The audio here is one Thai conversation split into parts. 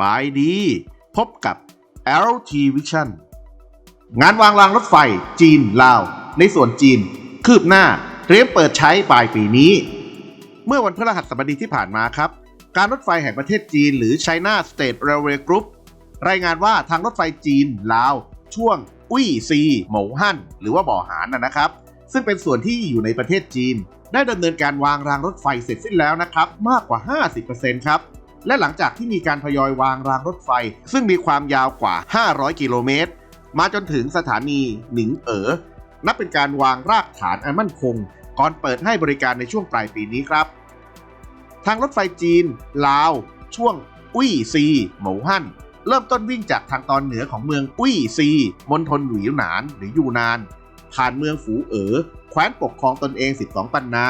บายดี พบกับ LT Vision งานวางรางรถไฟจีนลาว ในส่วนจีน คืบหน้าเตรียมเปิดใช้ปลายปีนี้ เมื่อวันพฤหัสบดีที่ผ่านมาครับ การรถไฟแห่งประเทศจีน หรือ China State Railway Group รายงานว่าทางรถไฟจีนลาว ช่วง อุ้ยซีหมาฮั่นหรือว่าบ่อหานนะนะครับ ซึ่งเป็นส่วนที่อยู่ในประเทศจีน ได้ดำเนินการวางรางรถไฟเสร็จสิ้นแล้วนะครับ มากกว่า 50%ครับ และหลังจากที่มีการทยอยวางรางรถไฟ ซึ่งมีความยาวกว่า 500 กิโลเมตร มาจนถึงสถานีหนิงเอ๋อ นับเป็นการวางรากฐานอันมั่นคง ก่อนเปิดให้บริการในช่วงปลายปีนี้ครับ ทางรถไฟจีน ลาว ช่วง อุ้ยซีหมาฮั่น เริ่มต้นวิ่งจากทางตอนเหนือของเมืองอุ้ยซีมณฑลหวีหนานหรือยูนาน ผ่านเมืองฝูเอ๋อแคว้นปกครองตนเอง 12 ปันนา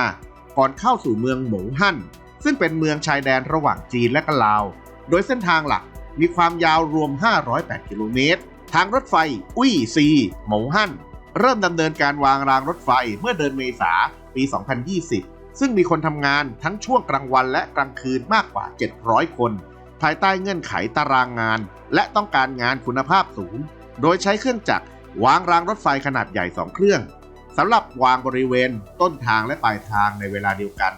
ก่อนเข้าสู่เมืองหมงฮั่น ซึ่งเป็นเมืองชายแดนระหว่างจีนและก็ลาว โดยเส้นทางหลักมีความยาวรวม 508 กิโลเมตร ทางรถไฟ อุ้ยซีหมงฮั่น เริ่มดำเนินการวางรางรถไฟเมื่อเดือนเมษาปี 2020 ซึ่งมีคนทำงานทั้งช่วงกลางวันและกลางคืนมากกว่า 700 คน ภายใต้เงื่อนไขตารางงาน และต้องการงานคุณภาพสูง โดยใช้เครื่องจักรวางรางรถไฟขนาดใหญ่ 2 เครื่องสำหรับวางบริเวณต้นทางและปลายทางในเวลาเดียวกัน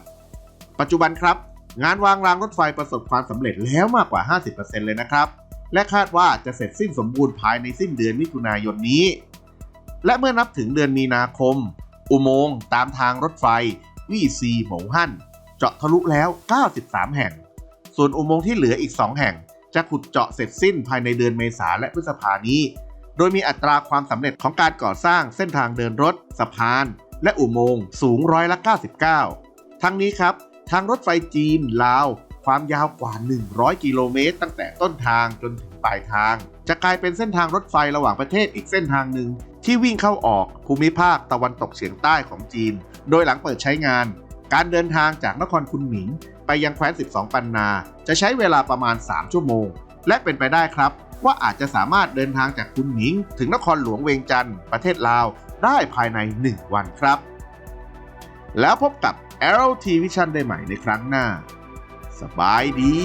ปัจจุบันครับ งานวางรางรถไฟประสบความสำเร็จแล้วมากกว่า 50%เลยนะครับ และคาดว่าจะเสร็จสิ้นสมบูรณ์ภายในสิ้นเดือนมิถุนายนนี้ และเมื่อนับถึงเดือนมีนาคม อุโมงค์ตามทางรถไฟวี่ซีหมงฮั่นเจาะทะลุแล้ว 93 แห่ง ส่วนอุโมงค์ที่เหลืออีก 2 แห่ง จะขุดเจาะเสร็จสิ้นภายในเดือนเมษาและพฤษภานี้ โดยมีอัตราความสำเร็จของการก่อสร้างเส้นทางเดินรถ สะพาน และอุโมงค์สูงร้อยละ 99 ทั้งนี้ครับ ทางรถไฟจีนลาว ความยาวกว่า 100 กิโลเมตร ตั้งแต่ต้นทางจนถึงปลายทาง จะกลายเป็นเส้นทางรถไฟระหว่างประเทศอีกเส้นทางหนึ่ง ที่วิ่งเข้าออกภูมิภาคตะวันตกเฉียงใต้ของจีน โดยหลังเปิดใช้งาน การเดินทางจากนครคุนหมิง ไปยังแคว้น 12 ปันนา จะใช้เวลาประมาณ 3 ชั่วโมง และเป็นไปได้ครับ ว่าอาจจะสามารถเดินทางจากคุนหมิง ถึงนครหลวงเวียงจันทร์ประเทศลาวได้ภายใน 1 วันครับ แล้วพบกับ LT Vision ได้ใหม่ในครั้งหน้า สบายดี